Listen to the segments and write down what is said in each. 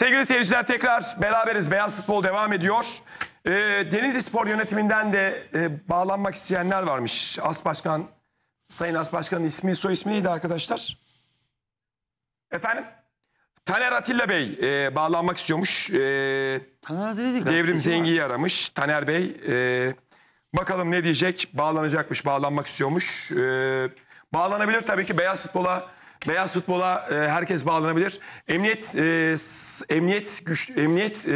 Sevgili seyirciler tekrar beraberiz. Beyaz Futbol devam ediyor. Ee, Denizli Spor yönetiminden de e, bağlanmak isteyenler varmış. As Başkan, Sayın As Başkan'ın ismi, soy ismi neydi arkadaşlar? Efendim? Taner Atilla Bey e, bağlanmak istiyormuş. E, Kanal dedik. Devrim Zengi'yi aramış. Taner Bey e, bakalım ne diyecek? Bağlanacakmış, bağlanmak istiyormuş. E, bağlanabilir tabii ki beyaz futbola. Beyaz futbola e, herkes bağlanabilir. Emniyet e, emniyet güç emniyet e,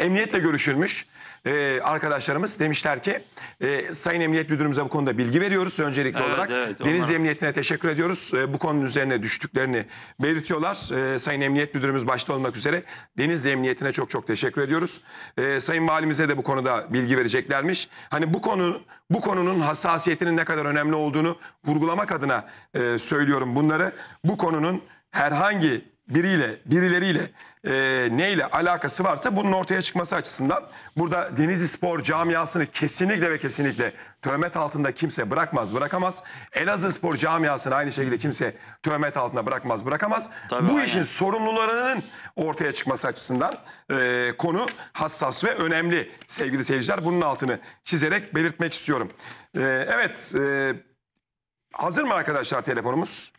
emniyetle görüşülmüş. E, arkadaşlarımız demişler ki e, Sayın Emniyet Müdürümüze bu konuda bilgi veriyoruz öncelikli Evet, olarak. evet, Deniz onlara- Emniyetine teşekkür ediyoruz. E, bu konunun üzerine düştüklerini belirtiyorlar. E, Sayın Emniyet Müdürümüz başta olmak üzere Denizli Emniyetine çok çok teşekkür ediyoruz. E, Sayın Valimize de bu konuda bilgi vereceklermiş. Hani bu konu bu konunun hassasiyetinin ne kadar önemli olduğunu vurgulamak adına e, söylüyorum bunları. Bu konunun herhangi biriyle, birileriyle e, neyle alakası varsa bunun ortaya çıkması açısından burada Denizli Spor camiasını kesinlikle ve kesinlikle töhmet altında kimse bırakmaz, bırakamaz. Elazığ Spor camiasını aynı şekilde kimse töhmet altında bırakmaz, bırakamaz. Tabii, Bu aynen. işin sorumlularının ortaya çıkması açısından e, konu hassas ve önemli sevgili seyirciler. Bunun altını çizerek belirtmek istiyorum. E, evet, e, hazır mı arkadaşlar telefonumuz?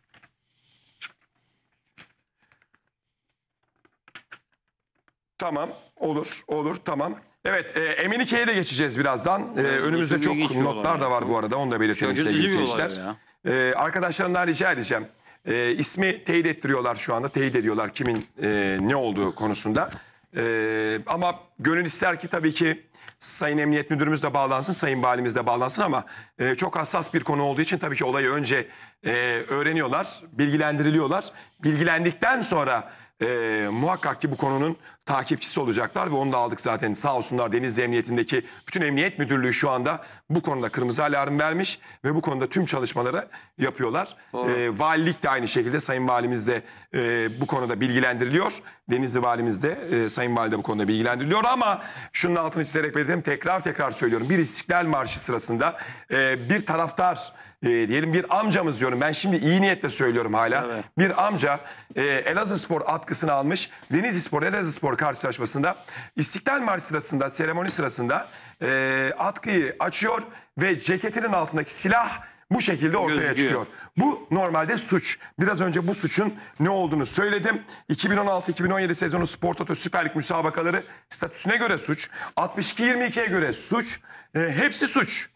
Tamam, olur, olur, tamam. Evet, e, Emenike'ye de geçeceğiz birazdan. E, önümüzde tabii çok notlar da var bu arada, onu da belirtelim sevgili bir olay seyirciler. Ee, arkadaşlarımdan rica edeceğim. Ee, ismi teyit ettiriyorlar şu anda. Teyit ediyorlar kimin e, ne olduğu konusunda. Ee, ama gönül ister ki tabii ki Sayın Emniyet Müdürümüz de bağlansın, Sayın Valimiz de bağlansın ama e, çok hassas bir konu olduğu için tabii ki olayı önce e, öğreniyorlar, bilgilendiriliyorlar. Bilgilendikten sonra e, muhakkak ki bu konunun takipçisi olacaklar ve onu da aldık zaten sağ olsunlar Denizli Emniyetindeki bütün emniyet müdürlüğü şu anda bu konuda kırmızı alarm vermiş ve bu konuda tüm çalışmaları yapıyorlar. E, valilik de aynı şekilde Sayın Valimiz de e, bu konuda bilgilendiriliyor. Denizli Valimiz de e, Sayın Vali de bu konuda bilgilendiriliyor ama şunun altını çizerek belirtelim tekrar tekrar söylüyorum. Bir İstiklal Marşı sırasında e, bir taraftar e, diyelim bir amcamız diyorum ben şimdi iyi niyetle söylüyorum hala. Evet. Bir amca e, Elazığ Spor atkısını almış. Denizli Spor Elazığ Spor karşılaşmasında İstiklal Marşı sırasında seremoni sırasında e, atkıyı açıyor ve ceketinin altındaki silah bu şekilde ortaya Gözüküyor. çıkıyor. Bu normalde suç. Biraz önce bu suçun ne olduğunu söyledim. 2016-2017 sezonu Spor Toto Süper Lig müsabakaları statüsüne göre suç. 62-22'ye göre suç. E, hepsi suç.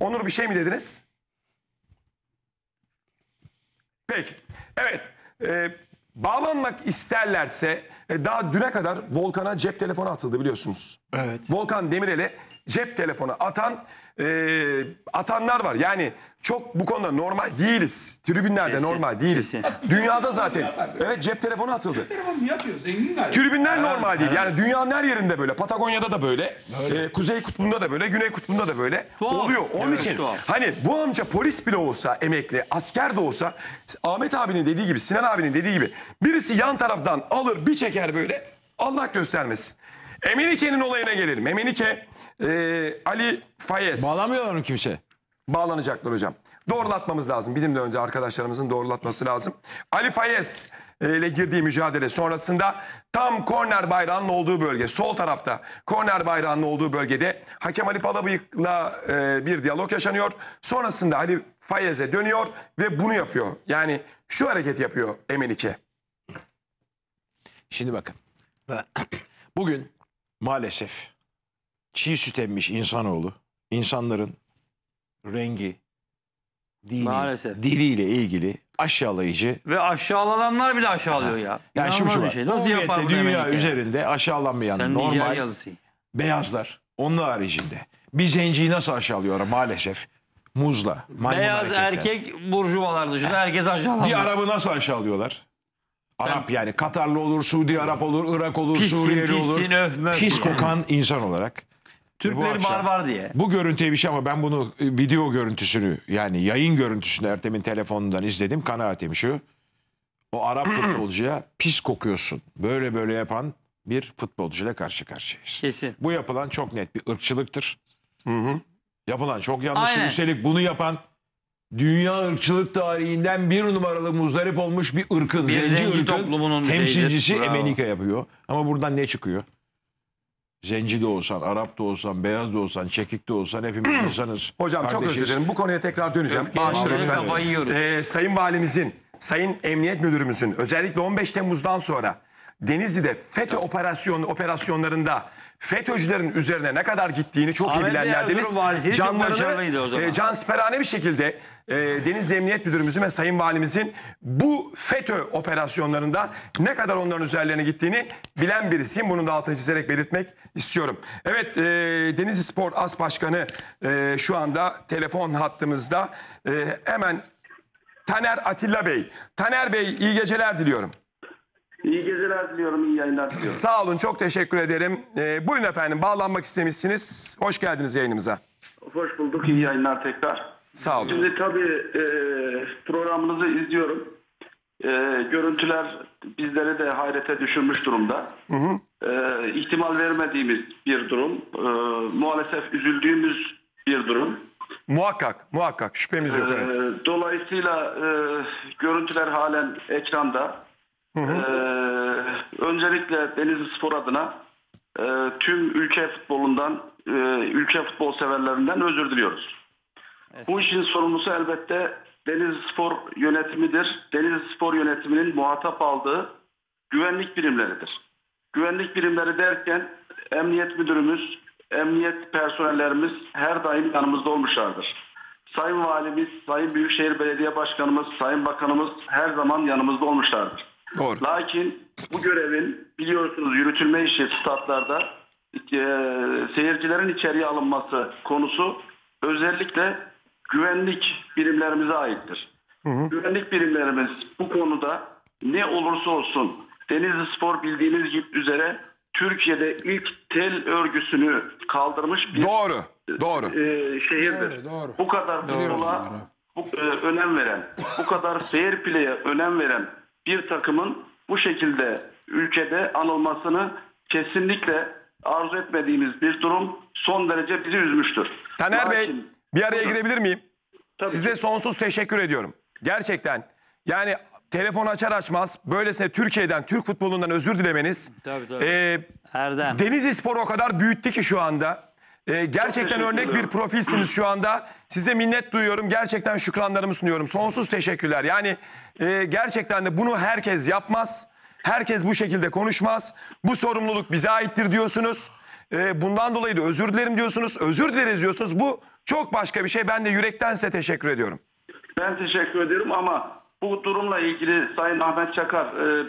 Onur bir şey mi dediniz? Peki. Evet. e, bağlanmak isterlerse e, daha düne kadar Volkan'a cep telefonu atıldı biliyorsunuz. Evet. Volkan Demirel'e cep telefonu atan e, atanlar var. Yani çok bu konuda normal değiliz. Tribünlerde Kesin, normal değiliz. kesin. Dünyada zaten evet cep telefonu atıldı. Telefon niye atıyor? Zengin galiba. Tribünler normal değil. Yani dünyanın her yerinde böyle. Patagonya'da da böyle. e, Kuzey kutbunda da böyle. Güney kutbunda da böyle. Tuhaf. Oluyor. Onun Evet, için tuhaf. hani bu amca polis bile olsa emekli, asker de olsa Ahmet abinin dediği gibi, Sinan abinin dediği gibi birisi yan taraftan alır bir çeker böyle. Allah göstermesin. Emenike'nin olayına gelelim. Emenike e, Ali Fayez Bağlamıyorlar mı kimse? bağlanacaklar hocam. Doğrulatmamız lazım. Bizim de önce arkadaşlarımızın doğrulatması lazım. Ali Fayez e, ile girdiği mücadele sonrasında tam korner bayrağının olduğu bölge sol tarafta korner bayrağının olduğu bölgede hakem Ali Palabıyık'la e, bir diyalog yaşanıyor. Sonrasında Ali Fayez'e dönüyor ve bunu yapıyor. Yani şu hareketi yapıyor Emenike. Şimdi bakın. Bugün maalesef çiğ süt emmiş insanoğlu insanların rengi, dini, Maalesef. diliyle ilgili aşağılayıcı Ve aşağılananlar bile aşağılıyor ya. yani şimdi şu var. bir şey. Nasıl yapar bunu dünya Amerika? üzerinde aşağılanmayan Sen normal beyazlar onun haricinde bir zenciyi nasıl aşağılıyorlar maalesef muzla maymun Beyaz hareketler. erkek burjuvalar dışında herkes aşağılanmış. Bir Arap'ı nasıl aşağılıyorlar? Arap yani Katarlı olur, Suudi Arap olur, Irak olur, Pissin, Suriyeli olur. pissin, öf, möf Pis kokan insan olarak. Bu Türkleri akşam- barbar diye. Bu görüntüye bir şey ama ben bunu e, video görüntüsünü yani yayın görüntüsünü Ertem'in telefonundan izledim. Kanaatim şu. O Arap futbolcuya pis kokuyorsun. Böyle böyle yapan bir futbolcuyla karşı karşıyayız. Kesin. Bu yapılan çok net bir ırkçılıktır. Hı hı. Yapılan çok yanlış. Aynen. Üstelik bunu yapan dünya ırkçılık tarihinden bir numaralı muzdarip olmuş bir ırkın, Bir zenci, zenci ırkın toplumunun temsilcisi şeyidir. Bravo. Emenike yapıyor. Ama buradan ne çıkıyor? Zenci de olsan, Arap da olsan, beyaz da olsan, çekik de olsan hepimiz insanız. Hocam çok Kardeşiz. özür dilerim. Bu konuya tekrar döneceğim. Bağışlayın lütfen. Ee, Sayın Valimizin, Sayın Emniyet Müdürümüzün özellikle 15 Temmuz'dan sonra Denizli'de FETÖ operasyon operasyonlarında FETÖ'cülerin üzerine ne kadar gittiğini çok iyi Ahmet Bey bilenlerdeniz. Erzurum valisi çok başarılıydı o zaman. e, bir şekilde e, Denizli Emniyet Müdürümüzün ve Sayın Valimizin bu FETÖ operasyonlarında ne kadar onların üzerlerine gittiğini bilen birisiyim. Bunun da altını çizerek belirtmek istiyorum. Evet e, Denizli Spor As Başkanı e, şu anda telefon hattımızda. E, hemen Taner Atilla Bey. Taner Bey iyi geceler diliyorum. İyi geceler diliyorum, iyi yayınlar diliyorum. Sağ olun çok teşekkür ederim. E, buyurun efendim bağlanmak istemişsiniz. Hoş geldiniz yayınımıza. Hoş bulduk, iyi yayınlar tekrar. Sağ olun. Şimdi tabii e, programınızı izliyorum. E, görüntüler bizleri de hayrete düşürmüş durumda. E, ihtimal vermediğimiz bir durum. E, maalesef üzüldüğümüz bir durum. Muhakkak muhakkak şüphemiz yok. Evet. E, dolayısıyla e, görüntüler halen ekranda. E, öncelikle Denizli Spor adına e, tüm ülke futbolundan, e, ülke futbol severlerinden özür diliyoruz. Bu işin sorumlusu elbette Denizli Spor yönetimidir. Denizli Spor yönetiminin muhatap aldığı güvenlik birimleridir. Güvenlik birimleri derken emniyet müdürümüz, emniyet personellerimiz her daim yanımızda olmuşlardır. Sayın Valimiz, Sayın Büyükşehir Belediye Başkanımız, Sayın Bakanımız her zaman yanımızda olmuşlardır. Doğru. Lakin bu görevin biliyorsunuz yürütülme işi statlarda e, seyircilerin içeriye alınması konusu özellikle güvenlik birimlerimize aittir. Güvenlik birimlerimiz bu konuda ne olursa olsun Denizli Spor bildiğiniz gibi üzere Türkiye'de ilk tel örgüsünü kaldırmış bir Doğru. Doğru. e, şehirdir. Bu kadar futbola bu, e, önem veren, bu kadar fair play'e önem veren bir takımın bu şekilde ülkede anılmasını kesinlikle arzu etmediğimiz bir durum son derece bizi üzmüştür. Taner Bey Lakin- bir araya girebilir miyim? Tabii Size ki. sonsuz teşekkür ediyorum. Gerçekten yani telefon açar açmaz böylesine Türkiye'den, Türk futbolundan özür dilemeniz Tabii, tabii. e, Erdem. Denizli Spor'u o kadar büyüttü ki şu anda. E, gerçekten örnek bir profilsiniz şu anda. Size minnet duyuyorum. Gerçekten şükranlarımı sunuyorum. Sonsuz teşekkürler. Yani e, gerçekten de bunu herkes yapmaz. Herkes bu şekilde konuşmaz. Bu sorumluluk bize aittir diyorsunuz. E, bundan dolayı da özür dilerim diyorsunuz. Özür dileriz diyorsunuz. Bu çok başka bir şey. Ben de yürekten size teşekkür ediyorum. Ben teşekkür ederim ama bu durumla ilgili Sayın Ahmet Çakar e, e,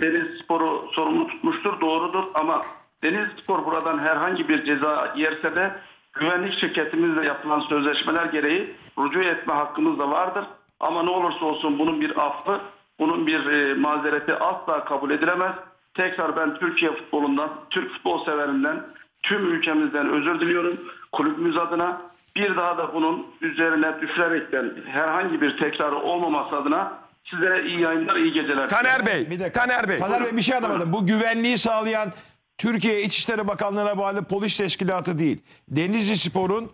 Deniz Spor'u sorumlu tutmuştur. Doğrudur ama Deniz Spor buradan herhangi bir ceza yerse de güvenlik şirketimizle yapılan sözleşmeler gereği rücu etme hakkımız da vardır. Ama ne olursa olsun bunun bir affı, bunun bir e, mazereti asla kabul edilemez. Tekrar ben Türkiye futbolundan, Türk futbol severinden, tüm ülkemizden özür diliyorum. Kulübümüz adına bir daha da bunun üzerine düşürerekten herhangi bir tekrarı olmaması adına sizlere iyi yayınlar, iyi geceler. Taner Bey, Bir dakika. Taner Bey. Taner Bey bir şey anlamadım. Bu güvenliği sağlayan Türkiye İçişleri Bakanlığı'na bağlı polis teşkilatı değil. Denizli Spor'un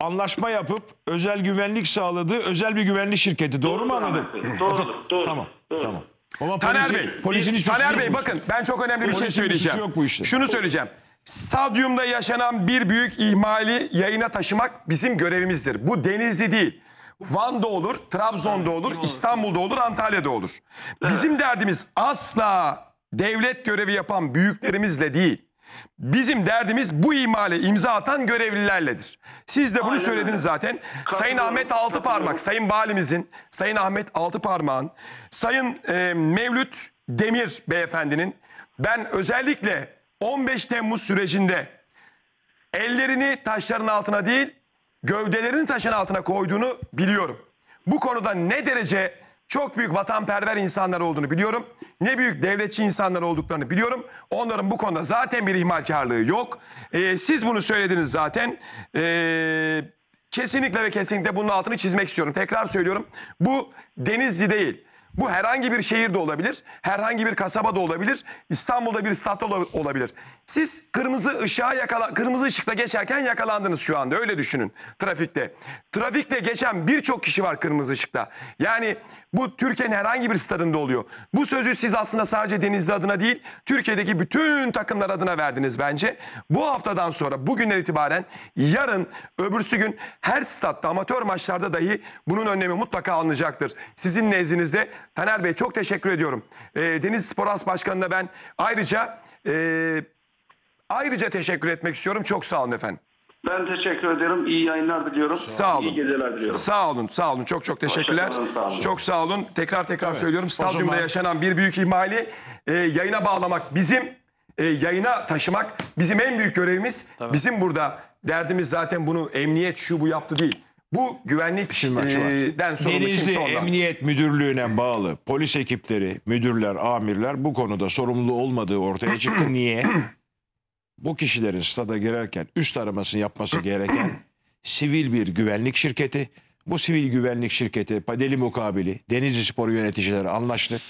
anlaşma yapıp özel güvenlik sağladığı özel bir güvenlik şirketi. Doğru mu Doğrudur anladım? Doğrudur, doğru. Tamam. Doğru. Tamam. Ama Taner polisin- Bey, polisin hiçbir Taner Bey bakın ben çok önemli bir şey Polisin söyleyeceğim. yok bu işte. Şunu söyleyeceğim. Stadyumda yaşanan bir büyük ihmali yayına taşımak bizim görevimizdir. Bu Denizli değil. Van'da olur, Trabzon'da olur, İstanbul'da olur, Antalya'da olur. Bizim derdimiz asla devlet görevi yapan büyüklerimizle değil. Bizim derdimiz bu ihmale imza atan görevlilerledir. Siz de bunu Aynen söylediniz öyle. zaten. Sayın Ahmet Altıparmak. Sayın Valimizin, Sayın Ahmet Altıparmak'ın, Sayın e, Mevlüt Demir beyefendinin ben özellikle 15 Temmuz sürecinde ellerini taşların altına değil, gövdelerini taşın altına koyduğunu biliyorum. Bu konuda ne derece çok büyük vatanperver insanlar olduğunu biliyorum. Ne büyük devletçi insanlar olduklarını biliyorum. Onların bu konuda zaten bir ihmalkarlığı yok. Ee, siz bunu söylediniz zaten. Ee, kesinlikle ve kesinlikle bunun altını çizmek istiyorum. Tekrar söylüyorum. Bu Denizli değil. Bu herhangi bir şehir de olabilir, herhangi bir kasaba da olabilir, İstanbul'da bir statta ola- olabilir. Siz kırmızı ışığa yakala, kırmızı ışıkta geçerken yakalandınız şu anda öyle düşünün trafikte. Trafikte geçen birçok kişi var kırmızı ışıkta. Yani bu Türkiye'nin herhangi bir stadında oluyor. Bu sözü siz aslında sadece Denizli adına değil, Türkiye'deki bütün takımlar adına verdiniz bence. Bu haftadan sonra bugünden itibaren yarın öbürsü gün her statta amatör maçlarda dahi bunun önlemi mutlaka alınacaktır. Sizin nezdinizde Taner Bey çok teşekkür ediyorum. Ee, Deniz Spor As Başkanı'na ben ayrıca e, ayrıca teşekkür etmek istiyorum. Çok sağ olun efendim. Ben teşekkür ederim. İyi yayınlar diliyorum. Sağ olun. İyi geceler diliyorum. Sağ olun, sağ olun. Çok çok teşekkürler. Hoşçakalın, sağ olun. Çok sağ olun. Tekrar tekrar söylüyorum. Stadyumda zaman- yaşanan bir büyük ihmali e, yayına bağlamak bizim, e, yayına taşımak bizim en büyük görevimiz. Bizim burada derdimiz zaten bunu emniyet şu bu yaptı değil. Bu güvenlik Şimdi bak şu var. e, den sorumlu Denizli kimse ondan. Emniyet Müdürlüğü'ne bağlı polis ekipleri, müdürler, amirler bu konuda sorumlu olmadığı ortaya çıktı. Niye? Bu kişilerin stada girerken üst aramasını yapması gereken sivil bir güvenlik şirketi. Bu sivil güvenlik şirketi padeli mukabili Denizli Spor yöneticileri anlaştı.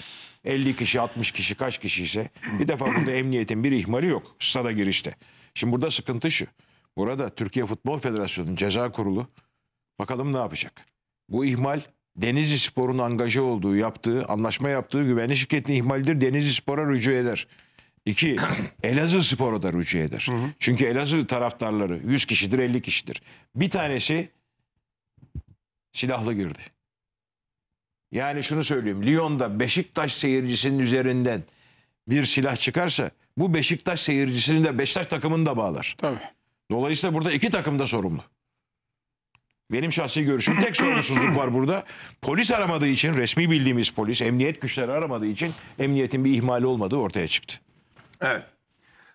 50 kişi, 60 kişi, kaç kişi ise bir defa burada emniyetin bir ihmali yok stada girişte. Şimdi burada sıkıntı şu. Burada Türkiye Futbol Federasyonu'nun ceza kurulu bakalım ne yapacak? Bu ihmal Denizli Spor'un angaje olduğu, yaptığı, anlaşma yaptığı güvenlik şirketinin ihmalidir. Denizli Spor'a rücu eder. İki, Elazığ Spor'a da rücu eder. Çünkü Elazığ taraftarları 100 kişidir, 50 kişidir. Bir tanesi silahlı girdi. Yani şunu söyleyeyim. Lyon'da Beşiktaş seyircisinin üzerinden bir silah çıkarsa bu Beşiktaş seyircisini de Beşiktaş takımını da bağlar. Tabii. Dolayısıyla burada iki takım da sorumlu. Benim şahsi görüşüm tek sorumsuzluk var burada. Polis aramadığı için resmi bildiğimiz polis, emniyet güçleri aramadığı için emniyetin bir ihmali olmadığı ortaya çıktı. Evet.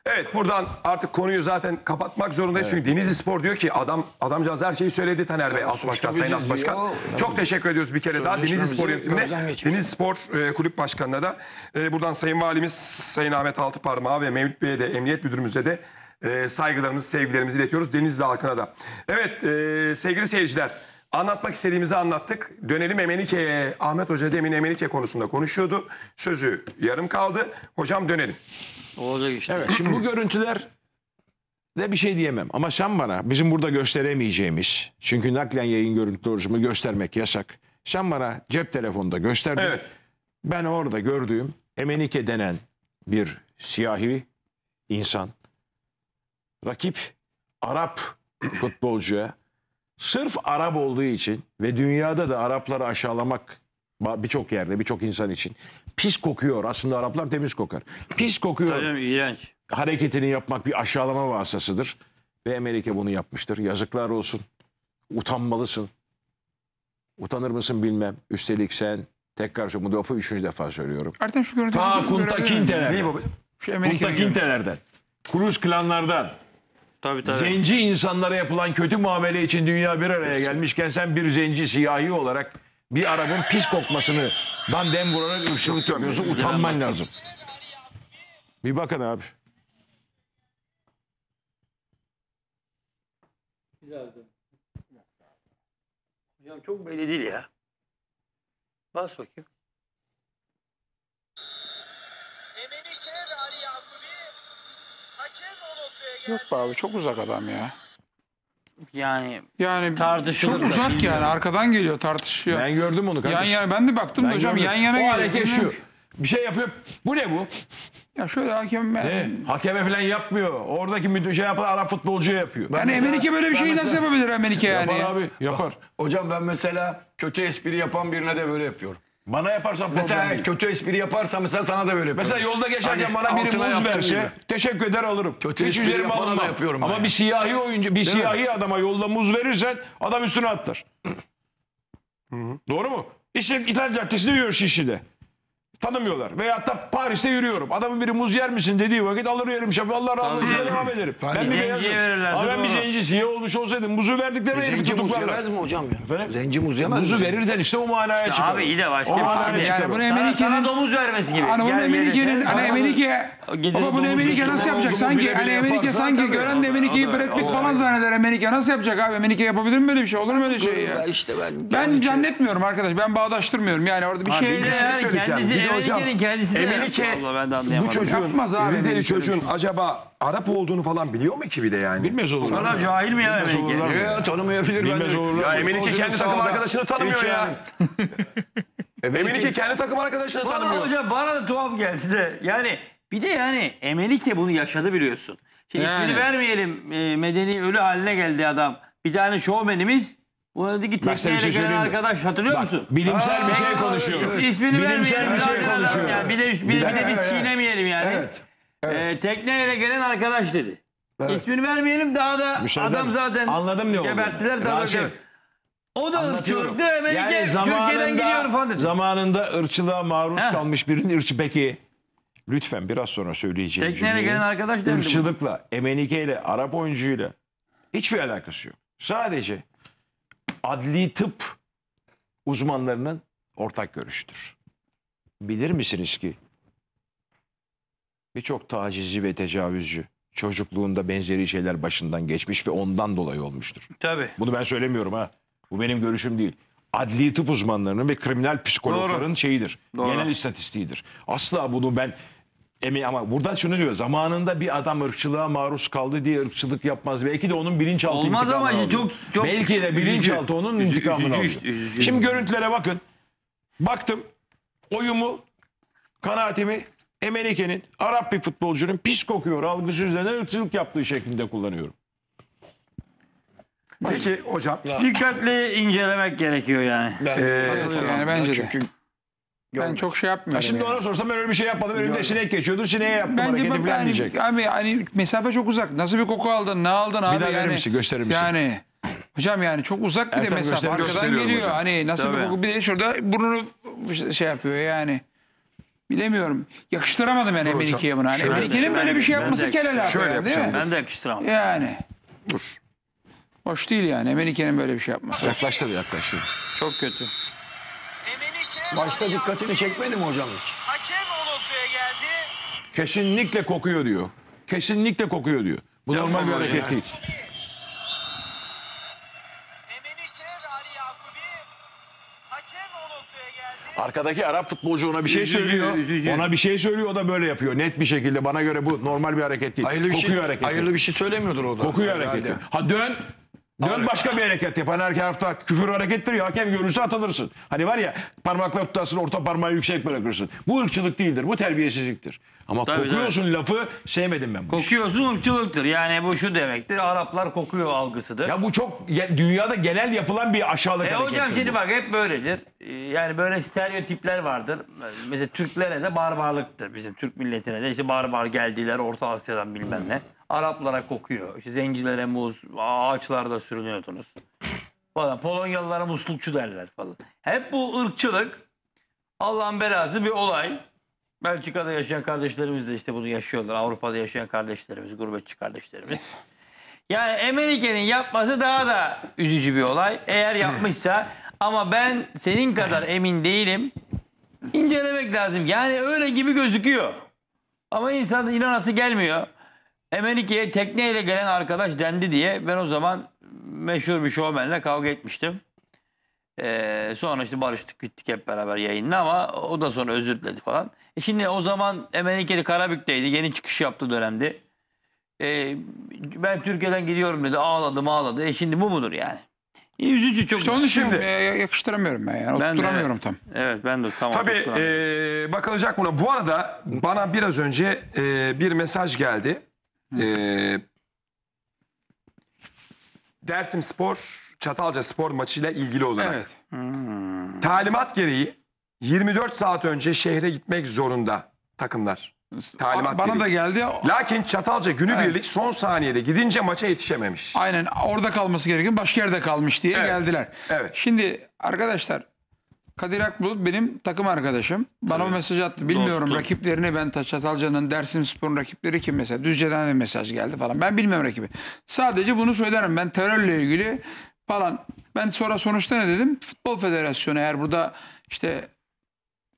Evet buradan artık konuyu zaten kapatmak zorundayız. Çünkü Denizli Spor diyor ki adam adamcağız her şeyi söyledi Taner Bey, As Başkan, Sayın As Başkan. Çok teşekkür ediyoruz bir kere daha. Denizli Spor yönetimine. Denizli Spor e, Kulüp Başkanı'na da e, buradan Sayın Valimiz Sayın Ahmet Altıparmağı ve Mevlüt Bey'e de Emniyet Müdürümüze de e, saygılarımızı, sevgilerimizi iletiyoruz. Denizli halkına da. Evet e, sevgili seyirciler. Anlatmak istediğimizi anlattık. Dönelim Emenike'ye. Ahmet Hoca demin Emenike konusunda konuşuyordu. Sözü yarım kaldı. Hocam dönelim. Olacak işte. Evet şimdi bu görüntüler de bir şey diyemem. Ama sen bana bizim burada gösteremeyeceğimiz çünkü naklen yayın görüntüleri oluşumu göstermek yasak. Sen bana cep telefonunda gösterdin. Evet. Ben orada gördüğüm Emenike denen bir siyahi insan rakip Arap futbolcuya sırf Arap olduğu için ve dünyada da Arapları aşağılamak birçok yerde birçok insan için pis kokuyor. Aslında Araplar temiz kokar. Pis kokuyor Tabii iğrenç. hareketini yapmak bir aşağılama vasıtasıdır. Ve Amerika bunu yapmıştır. Yazıklar olsun. Utanmalısın. Utanır mısın bilmem. Üstelik sen tekrar şu bu lafı üçüncü defa söylüyorum. Ertem şu görüntüyü Ta Kunta? Kinte'lerden. Neyi baba? Şu Amerika'nın Kunta görüntüsü. Kinte'lerden. Kruz klanlardan. Tabii tabii. Zenci insanlara yapılan kötü muamele için dünya bir araya gelmişken sen bir zenci siyahi olarak bir Arap'ın pis kokmasını dan dem vurarak ırkçılık yapıyorsun. Utanman lazım. Bir bakın abi. Hocam çok belli değil ya. Bas bakayım. Emenike ve Ali Yakubi hakem o noktaya geldi. Yok be abi çok uzak adam ya. Yani Yani Tartışılır çok da uzak bilmiyorum. yani arkadan geliyor tartışıyor. Ben gördüm onu yan kardeşim. yana ben de baktım da Ben hocam gördüm. yan yana O hareket şu. Bir şey yapıyor. Bu ne bu? Ya şöyle hakem ben. Ne? Hakeme falan yapmıyor. Oradaki müdür şey yapan Arap futbolcuya yapıyor. Yani Emenike böyle bir ben şeyi nasıl mesela- yapabilir Emenike yani? Yapar ya? abi. Yapar. Hocam ben mesela kötü espri yapan birine de böyle yapıyorum. Bana yaparsan problem Mesela değil. kötü espri yaparsa mesela sana da böyle yapıyorum. Mesela yolda geçerken Hani bana biri altına muz verse gibi. teşekkür eder alırım. Kötü Hiç espri üzerime yapana da alınmam. yapıyorum Ama ben bir ya. siyahi oyuncu, bir siyahi mi? adama yolda muz verirsen adam üstüne atlar. Doğru mu? İşte İtalya Caddesi'nde yürüyor Şişli'de. Tanımıyorlar. Veyahut da Paris'te yürüyorum. Adamın biri muz yer misin dediği vakit alır yerim şapı. Allah razı olsun devam ederim. Ben Bir bir zenciye beyazım. verirlerse Ama ben bir doğru. zenci siyah olmuş olsaydım muzu verdik demeyin Zenci muz tutuklarlar. yemez mi hocam ya? Efendim? Zenci muz yemez Muzu verirsen işte o manaya İşte çıkar. abi iyi de başka O bir manaya şey. çıkar. Yani bunu Sana, sana Emenike'nin domuz vermesi gibi. Hani bunu Gel Emenike'nin hani sen- Emenike Gidin Baba bunu domuz Emenike nasıl yapacak? Sanki hani Emenike sanki gören de Emenike'yi Brad Pitt falan zanneder. Emenike nasıl yapacak abi? Emenike yapabilir mi böyle bir şey? Olur mu öyle şey Ya ya? işte ben Ben zannetmiyorum arkadaş. Ben bağdaştırmıyorum. Yani orada bir şey... bir de şey yani kendisi Bir hocam, Emenike'nin kendisi de. Emenike- Allah ben de Bu anlayamadım. çocuğun, Yapmaz abi Rizeli Emenike öyle çocuğun şey. acaba Arap olduğunu falan biliyor mu ki bir de yani? Bilmez olur. Kadar cahil mi ya Bilmez Emenike? Ya tanımayabilir ben Bilmez de. olurlar. Ya Emenike kendi takım arkadaşını tanımıyor hiç ya. Emenike kendi takım arkadaşını Bana tanımıyor. hocam bana da tuhaf geldi de. Yani bir de yani Emenike bunu yaşadı biliyorsun. Şimdi Yani. ismini vermeyelim. e, medeni ölü haline geldi adam. Bir tane şovmenimiz. Buna dedi ki tekneyle şey gelen söyleyeyim mi? arkadaş hatırlıyor Bak, musun? bilimsel bir şey konuşuyoruz. is- İsmini Bilimsel bir şey adam. konuşuyoruz. Yani bir de, bir, de- bir de biz çiğnemeyelim yani. Evet. Ee, tekneyle gelen arkadaş dedi. Evet. İsmini vermeyelim daha da Müsaade adam zaten Anladım ne oldu. geberttiler. Daha da geber- O da Anlatıyorum. Emenike Yani Türkiye'den gidiyor falan dedi. zamanında ırkçılığa maruz Heh. kalmış birinin ırkçı. Peki lütfen biraz sonra söyleyeceğim Tekneyle cümleyi, gelen arkadaş dendi bu. ırkçılıkla, Emenike ile, Arap oyuncuyla hiçbir alakası yok. Sadece adli tıp uzmanlarının ortak görüşüdür. Bilir misiniz ki birçok tacizci ve tecavüzcü çocukluğunda benzeri şeyler başından geçmiş ve ondan dolayı olmuştur. Tabii. Bunu ben söylemiyorum ha. Bu benim görüşüm değil. Adli tıp uzmanlarının ve kriminal psikologların şeyidir. Doğru. Genel istatistiğidir. Asla bunu ben emin ama burada şunu diyor. Zamanında bir adam ırkçılığa maruz kaldı diye ırkçılık yapmaz. Belki de onun bilinçaltı Olmaz ama alıyor. çok- çok Belki de üzücü. bilinçaltı onun Üzü- intikamını üzücü üzücü. Şimdi görüntülere bakın. Baktım. Oyumu, kanaatimi Emenike'nin Arap bir futbolcunun pis kokuyor algısı üzerine ırkçılık yaptığı şeklinde kullanıyorum. Peki hocam. Dikkatli incelemek gerekiyor yani. Ben, Ee, yani bence de. Çünkü Ben çok şey yapmıyorum. Ya şimdi yani. ona sorsam ben öyle bir şey yapmadım. Önümde sinek geçiyordur. Sineğe yaptım hareketi bak- falan yani- diyecek. Abi hani mesafe çok uzak. Nasıl bir koku aldın? Ne aldın abi? daha verir yani, misin? Gösterir misin? Yani hocam yani çok uzak bir de mesafe. göster- Arkadan geliyor. hocam. Hani nasıl bir Tabii. koku? Bir de şurada burnunu şey yapıyor yani. Bilemiyorum. Yakıştıramadım yani. Emenike'ye bunu. Hani Şöyle- Emenike'nin böyle bir şey yapması kel alaka şöyle yani, değil mi? Ben de yakıştıramam. Yani. Dur. Hoş değil yani Emenike'nin böyle bir şey yapması. Yaklaştır yaklaştır. Çok kötü. Başta dikkatini çekmedi mi hocam hiç? Hakem o noktaya geldi. Kesinlikle kokuyor diyor. Kesinlikle kokuyor diyor. Bu normal bir hareket değil. Emenike ve Ali Yakubi. Hakem o noktaya geldi. Arkadaki Arap futbolcu ona bir şey Üzücü, söylüyor. üzücü. Ona bir şey söylüyor o da böyle yapıyor. Net bir şekilde bana göre bu normal bir hareket değil. Hayırlı bir kokuyor şey, hareketi. hayırlı bir şey söylemiyordur o da. Kokuyor Herhalde. hareketi. Ha dön. Dön başka bir hareket yap. Hani her tarafta küfür harekettir ya hakem görürse atılırsın. Hani var ya parmakla tutarsın orta parmağı yüksek bırakırsın. Bu ırkçılık değildir. Bu terbiyesizliktir. Ama Tabii, kokuyorsun lafı sevmedim ben bu işi. Kokuyorsun ırkçılıktır. Yani bu şu demektir. Araplar kokuyor algısıdır. Ya bu çok ge- dünyada genel yapılan bir aşağılık E harekettir hocam şimdi bu. bak hep böyledir. Ee, Yani böyle stereotipler vardır. Mesela Türklere de barbarlıktır. Bizim Türk milletine de işte barbar geldiler Orta Asya'dan bilmem ne. Araplara kokuyor. İşte zencilere muz, ağaçlarda sürünüyordunuz. Falan. Polonyalılara muslukçu derler falan. Hep bu ırkçılık Allah'ın belası bir olay. Belçika'da yaşayan kardeşlerimiz de işte bunu yaşıyorlar. Avrupa'da yaşayan kardeşlerimiz, gurbetçi kardeşlerimiz. Yani Emenike'nin yapması daha da üzücü bir olay. Eğer yapmışsa ama ben senin kadar emin değilim. İncelemek lazım. Yani öyle gibi gözüküyor. Ama insan inanası gelmiyor. Emenike'ye tekneyle gelen arkadaş dendi diye ben o zaman meşhur bir şovmenle kavga etmiştim. Ee, sonra işte barıştık gittik hep beraber yayınla ama o da sonra özür diledi falan. E şimdi o zaman Emenike'de Karabük'teydi. Yeni çıkış yaptı dönemdi. Ee, ben Türkiye'den gidiyorum dedi. Ağladım ağladı. E şimdi bu mudur yani? E, Üzücü çok. İşte için Şimdi- yakıştıramıyorum ben yani. Ben de- Oturtamıyorum tam. Evet ben de tamam. Tabii e, bakılacak buna. Bu arada bana biraz önce e, bir mesaj geldi. E, Dersim Spor, Çatalca Spor maçıyla ilgili olarak. Evet. Hmm. Talimat gereği 24 saat önce şehre gitmek zorunda takımlar. Talimat Bana gereği. da geldi. Lakin Çatalca günübirlik son saniyede gidince maça yetişememiş. Aynen orada kalması gerekiyor. Başka yerde kalmış diye Evet. geldiler. Evet. Şimdi arkadaşlar Kadir Akbulut benim takım arkadaşım. Bana o mesaj attı. Bilmiyorum Dostum. rakiplerini ben Ta- Çatalca'nın Dersim Spor'un rakipleri kim mesela. Düzce'den de mesaj geldi falan. Ben bilmiyorum rakibi. Sadece bunu söylerim. Ben terörle ilgili falan. Ben sonra sonuçta ne dedim? Futbol Federasyonu eğer burada işte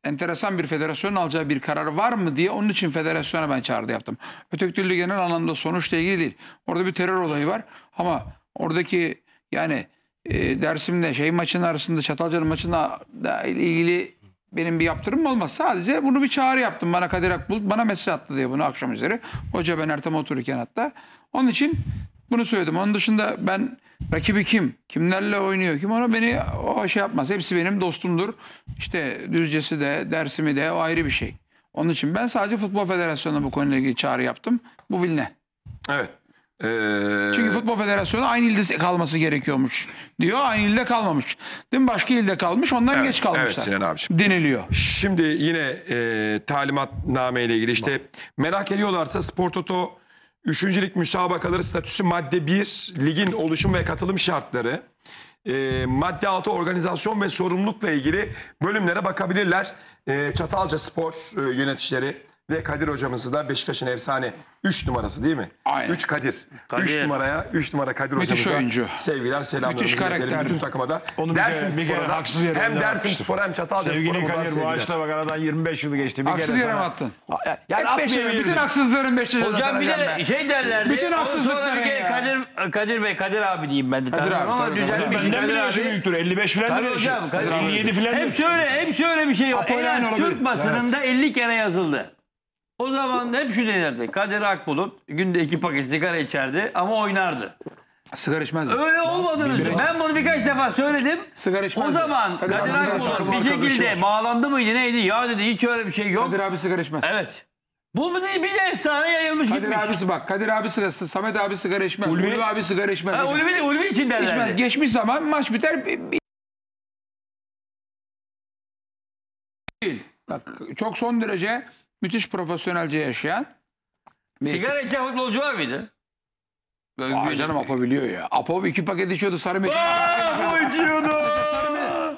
enteresan bir federasyonun alacağı bir karar var mı diye onun için federasyona ben çağrı yaptım. Öteki türlü genel anlamda sonuçla ilgili değil. Orada bir terör olayı var ama oradaki yani e, Dersim'le şey maçın arasında Çatalca'nın maçına ilgili benim bir yaptırım olmaz. Sadece bunu bir çağrı yaptım. Bana Kadir Akbulut bana mesaj attı diye bunu akşam üzeri. Hoca ben Ertem otururken hatta. Onun için bunu söyledim. Onun dışında ben rakibi kim? Kimlerle oynuyor? Kim ona beni o şey yapmaz. Hepsi benim dostumdur. İşte Düzcesi de, Dersimi de o ayrı bir şey. Onun için ben sadece Futbol Federasyonu'na bu konuyla ilgili çağrı yaptım. Bu biline. Evet. Ee, Çünkü Futbol Federasyonu aynı ilde kalması gerekiyormuş diyor. Aynı ilde kalmamış. Değil mi? Başka ilde kalmış. Ondan Evet, geç kalmışlar. evet Sinan abiciğim. Deniliyor. Şimdi yine e, talimatname ile ilgili işte merak ediyorlarsa Spor Toto 3. Lig müsabakaları statüsü madde 1 ligin oluşum ve katılım şartları e, madde 6 organizasyon ve sorumlulukla ilgili bölümlere bakabilirler. E, Çatalca Spor e, yöneticileri ve Kadir hocamızı da Beşiktaş'ın efsane 3 numarası değil mi? Aynen. 3 Kadir. 3 Kadir. numaraya 3 numara Kadir Müthiş hocamıza oyuncu. sevgiler selamlarımızı Müthiş karakter. bütün takıma da. Onu bir kere- bir kere Spor'a da haksız yere hem Dersim atmıştım. Spor hem Çatalca Spor'a Sevgili buradan Kadir bu sevgiler. açta bak aradan 25 yıl geçti. Bir Haksız kere yere mi sana- attın? Yani Hep Beşiktaş- atmayabilirdin. bütün haksızların Beşiktaş'a Hocam bir de ben. şey derlerdi. Bütün Sonra haksızlıkların bir kere ya. Kadir, Kadir Bey, Kadir abi diyeyim ben de. Kadir abi, ama tabii, güzel tabii. bir şey. Benden bile Kadir yaşı büyüktür. 55 falan Tabii yaşı. hocam. Kadir abi. 57 falan Hep şöyle, hep şöyle bir şey var. En az olabilir. Türk basınında 50 kere yazıldı. O zaman hep şu denirdi. Kadir Akbulut günde iki paket sigara içerdi ama oynardı. Sigara içmez. Öyle olmadığını Ben bunu birkaç defa söyledim. Sigara içmez. O zaman Kadir Kadir sigara Akbulut içmez. bir şekilde bağlandı mıydı neydi? Ya dedi hiç öyle bir şey yok. Kadir abi sigara içmez. Evet. Bu bir bir efsane yayılmış Kadir gitmiş. abisi bak. Kadir abi sigara, Samet abi sigara içmez. Ulvi- Ulvi, abi sigara içmez. Ha, Ulvi, Ulvi için İçmez. derlerdi. Geçmiş zaman maç biter. bir- Değil. Bak, çok son derece müthiş profesyonelce yaşayan. bir- Sigara içen futbolcu var mıydı? Böyle Aa, canım Apo biliyor ya. Apo iki paket içiyordu sarı metin. Bu içiyordu.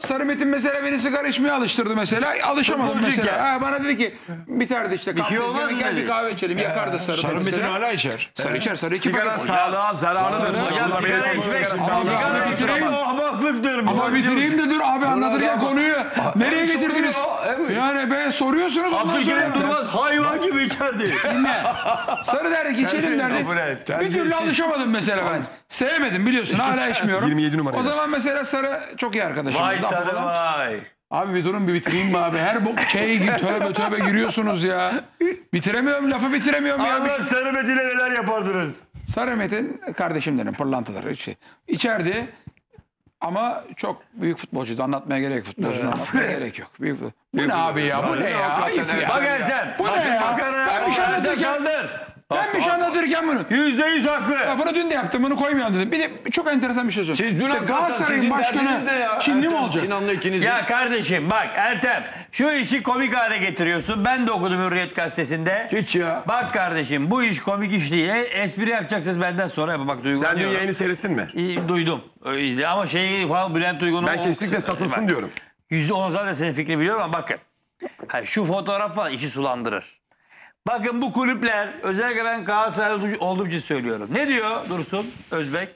Sarı, Me- Sarı Metin mesela beni sigara içmeye alıştırdı mesela. Alışamadım Futbolcuyken. mesela. Ha, bana dedi ki biterdi işte. Bir şey kahve- olmaz mı Gel dedi? bir kahve içelim. Yakardı sarı, Sarı mesela. Metin hala içer. Sarı içer. Sarı iki Sigara paket. sağlığa zararlıdır. Sigara içmek, Sigara bitireyim ahmaklıktır. Ama bitireyim de dur abi anlatırken konuyu. Nereye getirdiniz? Yani be soruyorsunuz ondan Abdülkerim sonra. Durmaz hayvan gibi içerdi. Dinle. Sarı derdik içelim derdik. Bir türlü alışamadım mesela ben. Sevmedim biliyorsun hala içmiyorum. 27 numara O zaman mesela Sarı çok iyi arkadaşım. Vay sarı falan. vay. Abi bir durun bir bitireyim mi abi? Her bu şey gibi tövbe tövbe giriyorsunuz ya. Bitiremiyorum lafı bitiremiyorum ya. Allah sarı metine neler yapardınız? Sarı Metin kardeşim dedim pırlantaları. Şey. İçeride ama çok büyük futbolcuydu. Anlatmaya gerek yok. Futbolcunu anlatmaya gerek yok. Büyük Bu ne abi ya? Bu ne ya? Ayıp ya. Bak Ertem. Bu ne ya? Ben bir şey anlatırken. Ben bir şey anlatırken bunu. Yüzde yüz haklı. Ya bunu dün de yaptım. Bunu koymayalım dedim. Bir de çok enteresan bir şey söyleyeyim. Siz dün İşte hakikaten Galatasaray'ın sizin başkanı derdiniz ne ya? Çinli mi Ertem, olacak? Sinan'la ikiniz. Ya kardeşim bak Ertem şu işi komik hale getiriyorsun. Ben de okudum Hürriyet gazetesinde. Hiç ya. Bak kardeşim bu iş komik iş değil. E, Espri yapacaksınız benden sonra yapın. Bak Sen dün duygulanıyorum. yayını seyrettin mi? İyi, Duydum. Öyle izle. Ama şeyi falan Bülent Duygu'nun... Ben o- kesinlikle satılsın Bak, diyorum. Yüzde on zaten senin fikrini biliyorum ama bakın. Ha, şu fotoğraf falan işi sulandırır. Bakın bu kulüpler özellikle ben Galatasaraylı olduğum için söylüyorum. Ne diyor Dursun Özbek?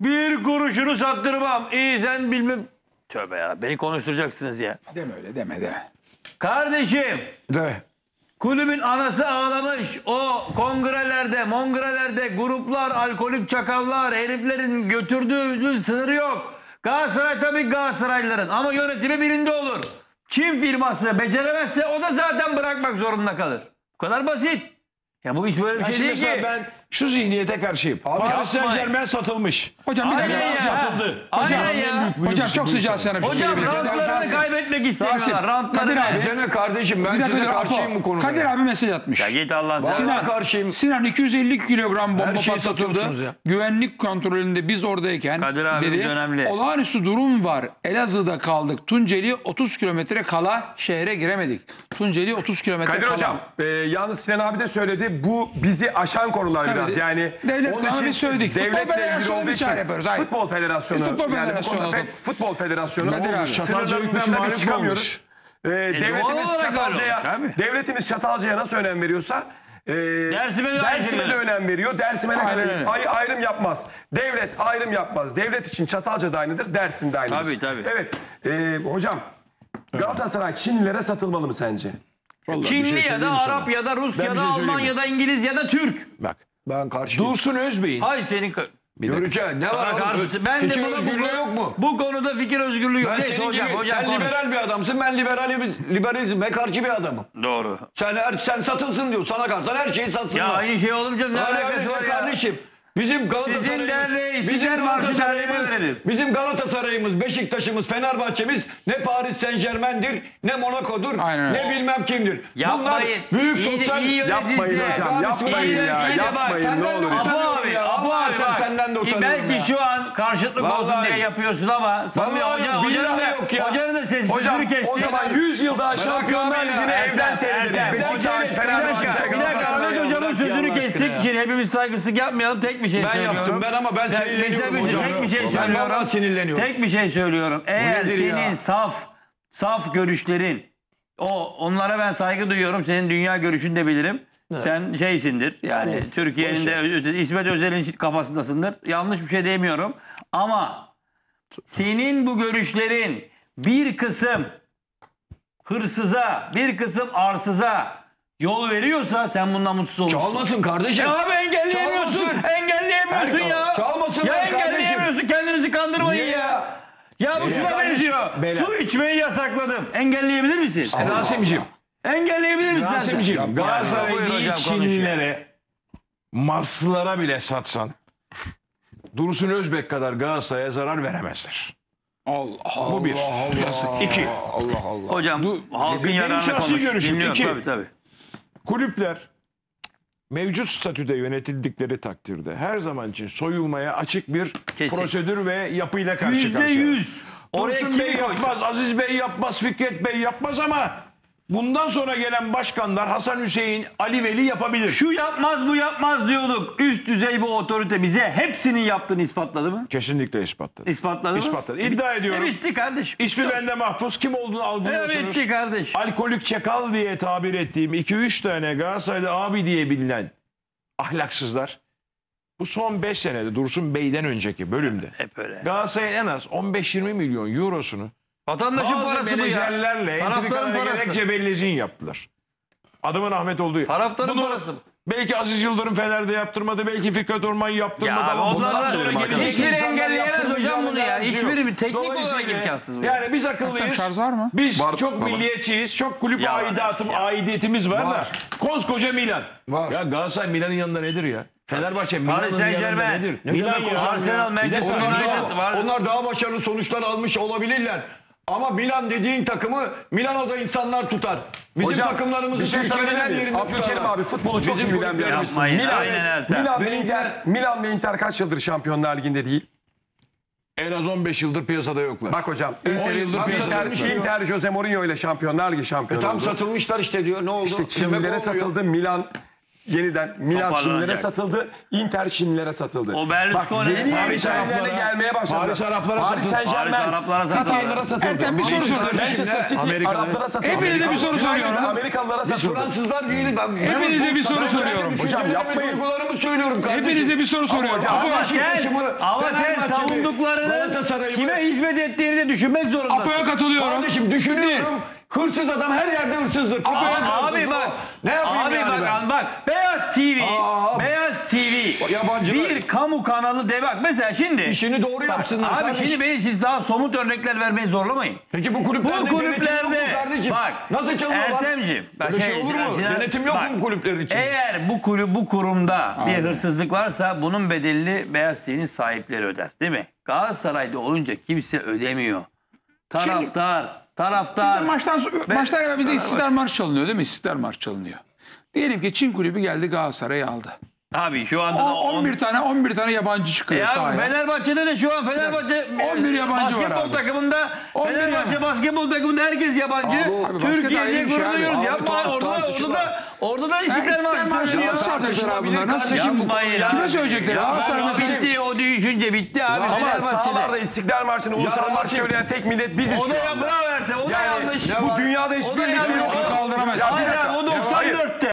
Bir kuruşunu sattırmam. İyi sen bilmem. Tövbe ya beni konuşturacaksınız ya. Deme öyle deme deme. Kardeşim De. kulübün anası ağlamış. O kongrelerde, mongrelerde gruplar, alkolik çakallar, heriflerin götürdüğü sınırı yok. Galatasaray tabii Galatasaraylıların ama yönetimi birinde olur. Çin firması beceremezse o da zaten bırakmak zorunda kalır. Bu kadar basit. Ya bu iş böyle bir Ya şey değil ki. ben şu zihniyete karşıyım. Paris Saint. Germain satılmış. Hocam bir Aynen dakika. ya. satıldı. Aynen ya. Hocam çok sıcağı sana bir şey Hocam söyleyebilirim. rantlarını Rasim, kaybetmek istemiyorlar. Rasim, Rantlarını. Kadir abi. Size kardeşim ben Bir dakika size dur, karşıyım bu Apo. konuda. Kadir abi mesaj atmış. Ya git Allah'ın sen. Sinan karşıyım. Sinan 250 kilogram bomba Her şeyi patlatıldı. satıyorsunuz ya. Güvenlik kontrolünde biz oradayken Kadir abimiz dedi, önemli. olağanüstü durum var. Elazığ'da kaldık. Tunceli 30 kilometre kala şehre giremedik. Tunceli 30 kilometre Kadir kala. Hocam, e, yalnız Sinan abi de söyledi. Bu bizi aşan konular Tabii, biraz. Yani Devlet onun için söyledik. Devletle ilgili federasyonu olduğu bir için çare yapıyoruz, hayır. Futbol Federasyonu. E, futbol yani federasyonu fe- futbol Federasyonu. Nedir abi? Çatalca Sınırların hükmen dışına mağlup biz çıkamıyoruz. Ee, devletimiz Çatalca'ya abi. devletimiz Çatalca'ya nasıl önem veriyorsa e, Dersim'e de Dersim'e de şey. önem veriyor. Dersim'e de Aynen öyle. ay, ayrım yapmaz. Devlet ayrım yapmaz. Devlet için Çatalca da aynıdır, Dersim de aynıdır. Tabii, tabii. Evet. e, hocam Galatasaray Çinlilere satılmalı mı sence? Vallahi Çinli şey ya da mi sana? Arap ya da Rus Ben ya da şey Alman ya da İngiliz ya da Türk. Bak. Ben karşıyım. Dursun Özbey'in Hay senin ka- bir dakika. Göreceğiz. Ne var oğlum? ben de Fikir buna bu- özgürlüğü yok mu? Bu konuda fikir özgürlüğü yok. Ben Neyse senin hocam, gibi, hocam sen konuş. liberal bir adamsın, ben liberalizm, liberalizme karşı bir adamım. Doğru. Sen her, sen satılsın diyor, sana kalsan her şeyi satsın. Ya aynı şey olur mu canım? Ne Öyle alakası var ya? kardeşim. Bizim Galatasaray'ımız, derneği, bizim İstiklal Marşı Galatasaray'ımız, derneğine verelim. bizim Galatasaray'ımız, Beşiktaş'ımız, Fenerbahçe'miz ne Paris Saint Germain'dir, ne Monaco'dur, Aynen öyle. ne bilmem kimdir. Yapmayın. Bunlar büyük İyi sosyal... iyi Yapmayın yönetilse- hocam, Abi, yapmayın ya, sen de bak, yapmayın ne senden de olur. utanıyorum abi, ya. Apo Allah abi Ertem bak. senden de utanıyorum Belki ya. şu an karşıtlık olsun Vallahi. diye yapıyorsun ama Vallahi hoca, yok, hocanın billahi da, yok ya. hocanın da sesi Hocam kesti. o zaman 100 yıl daha Şampiyonlar abi ya. Ligi'ni Ertem, evden seyrederiz. Ertem, Beşiktaş, hocam, bir dakika, Fenerbahçe, bir dakika. Ahmet hocamın bırak sözünü kestik aşkına ya. için hepimiz saygısızlık yapmayalım. Tek bir şey Ben söylüyorum. yaptım ben ama ben sinirleniyorum hocam. Tek bir şey Ben söylüyorum. vallahi sinirleniyorum. Tek bir şey söylüyorum. Eğer senin ya? saf saf görüşlerin o onlara ben saygı duyuyorum. Senin dünya görüşünü de bilirim. Sen şeysindir. Yani Neyse, Türkiye'nin de İsmet Özel'in kafasındasındır. Yanlış bir şey demiyorum. Ama senin bu görüşlerin bir kısım hırsıza, bir kısım arsıza yol veriyorsa sen bundan mutsuz olursun. Çalmasın kardeşim. Ya abi engelleyemiyorsun. Çalmasın. Engelleyemiyorsun Her- ya. çalmasınlar Ya kardeşim. engelleyemiyorsun. Kendinizi kandırmayın Niye ya. ya? Ya bu şuna benziyor. beyler. Su içmeyi yasakladım. Engelleyebilir misin? Rasim'ciğim. Engelleyebilir misin? Rasim'ciğim Galatasaray Buyur değil. Çinlilere Marslılara bile satsan Dursun Özbek kadar Galatasaray'a zarar veremezler. Allah Allah. Bu bir. İki. Allah Allah. Hocam Du- halkın benim yararına şahsi konuş. görüşüm. Dinliyorum İki. tabii tabii. Kulüpler mevcut statüde yönetildikleri takdirde her zaman için soyulmaya açık bir Kesin. prosedür ve yapıyla karşı karşıya. yüz. Oraya Dursun kimi Bey koysa. yapmaz, Aziz Bey yapmaz, Fikret Bey yapmaz ama bundan sonra gelen başkanlar Hasan Hüseyin, Ali Veli yapabilir. Şu yapmaz bu yapmaz diyorduk. Üst düzey bu otorite bize hepsinin yaptığını ispatladı mı? Kesinlikle ispatladı. İspatladı mı? İspatladı. İddia E ediyorum. bitti kardeşim. İsmi bende mahfuz. Kim olduğunu E algılıyorsunuz. bitti kardeşim. Alkolik çakal diye tabir ettiğim 2-3 tane Galatasaray'da abi diye bilinen ahlaksızlar. Bu son 5 senede Dursun Bey'den önceki bölümde Hep öyle. Galatasaray'ın en az 15-20 milyon eurosunu Vatandaşın bazı parası bu ya. menajerlerle Taraftarın parası. gerekçe bellezin yaptılar. Adamın Ahmet olduğu. Taraftarın Bunu parası. Belki Aziz Yıldırım Fener'de yaptırmadı. Belki Fikret Orman yaptırmadı. Ya ama bundan onlardan sonra gelecek hiçbiri insanlar engelleyemez hocam yaptırmayacağını bunu ya. yok. Hiçbiri bir teknik olarak Dolayısıyla imkansız bu. Yani biz akıllıyız. şarj var mı? Biz Var çok baba. milliyetçiyiz. Çok kulüp Ya aidatım, ya. aidiyetimiz var, da. Var. Koskoca Milan. Var. Ya Galatasaray Milan'ın yanında nedir ya? Fenerbahçe Milan'ın Paris yanında Saint-Germain. nedir? Ne Milan demek ya. hocam ya? Arsenal, Manchester Bir de- Onlar United daha, var. onlar daha başarılı sonuçlar almış olabilirler. Ama Milan dediğin takımı Milano'da insanlar tutar. Bizim Hocam, takımlarımızı bir şey Türkiye'nin her yerinde Abdülkerim abi futbolu çok iyi bilen bir. Yapmayın, Milan. Milan ve Inter, Milan ve Inter kaç yıldır Şampiyonlar Ligi'nde değil? En az 15 yıldır piyasada yoklar. Bak hocam. Inter, yıldır Inter, piyasada Inter, yoklar. Jose Mourinho ile Şampiyonlar Ligi şampiyonu E tam oldu. satılmışlar işte diyor. Ne oldu? İşte Çinlilere satıldı. Milan yeniden Milan. Çinlilere satıldı. Inter Çinlilere satıldı. O Berlusconi, Bak, yeni yeni Paris Araplara- gelmeye başladı. Paris Araplara Paris satıldı. Saint Germain. Paris Araplara satıldı. Katarlara satıldı. Ertem, bir soru Manchester- sorayım. Manchester City Amerika'da- Araplara satıldı. Hepinize bir soru United soruyorum. Amerikalılara Biz satıldı. Fransızlar değiliz. Ben, Hepinize bir soru Ben kendi soruyorum. düşüncelerimi, Hocam yapmayın. Duygularımı söylüyorum kardeşim. Hepinize bir soru soruyorum. hocam, Apo, Ama sen, Beşiktaş'ımı, ama sen Fenerbahçe'mi, savunduklarının Galatasaray'ımı- kime hizmet ettiğini de düşünmek zorundasın. Apo'ya katılıyorum. Kardeşim düşünüyorum. Hırsız adam her yerde hırsızdır. Abi, Futbolda abi hırsızdır. bak. Ne yapayım abi yani bak, ben? an- bak. Beyaz TV. Aa, Beyaz TV. yabancılar- Bir kamu kanalı de bak. Mesela şimdi. İşini doğru yapsınlar Abi kardeşim. şimdi beni siz daha somut örnekler vermeyi zorlamayın. Peki bu Bu kulüplerde yok kulüplerde kardeşim? bak Nasıl çalıyorlar? Ertemciğim. bak Böyle şey olur mu? Sinan- Denetim yok bak, mu bu kulüplerin için? Eğer bu kulüp bu kurumda bir hırsızlık varsa bunun bedelini Beyaz TV'nin sahipleri öder. Değil mi? Galatasaray'da olunca kimse ödemiyor. Taraftar, taraftar. Maçtan, maçtan evvel bize İstiklal Marşı çalınıyor değil mi? İstiklal Marşı çalınıyor. Diyelim ki Çin kulübü geldi Galatasaray'ı aldı. Abi şu anda da O, 11 tane 11 tane yabancı çıkıyor E abi sahaya. Fenerbahçe'de de şu an Fenerbahçe 11 yabancı var basketbol abi. takımında 11 Fenerbahçe yabancı. basketbol takımında herkes yabancı. Abi basket Türkiye diye şey gurur abi. duyuyoruz. Abi Yapma orada, orada da orada da İstiklal İstiklal Marşı söyleyecekler abi bunlar? Nasıl? Yapmayın Kime abi. söyleyecekler? Galatasaray mesela- bitti o düşünce bitti abi. Ama Fenerbahçe'de. sahalarda İstiklal Marşı'nı, Ulusal Marşı söyleyen tek millet biziz O da şu ya anda. bravo Erte. O da yanlış. bu dünyada hiçbir yanlış. yok. Abi o Hayır. 94'te.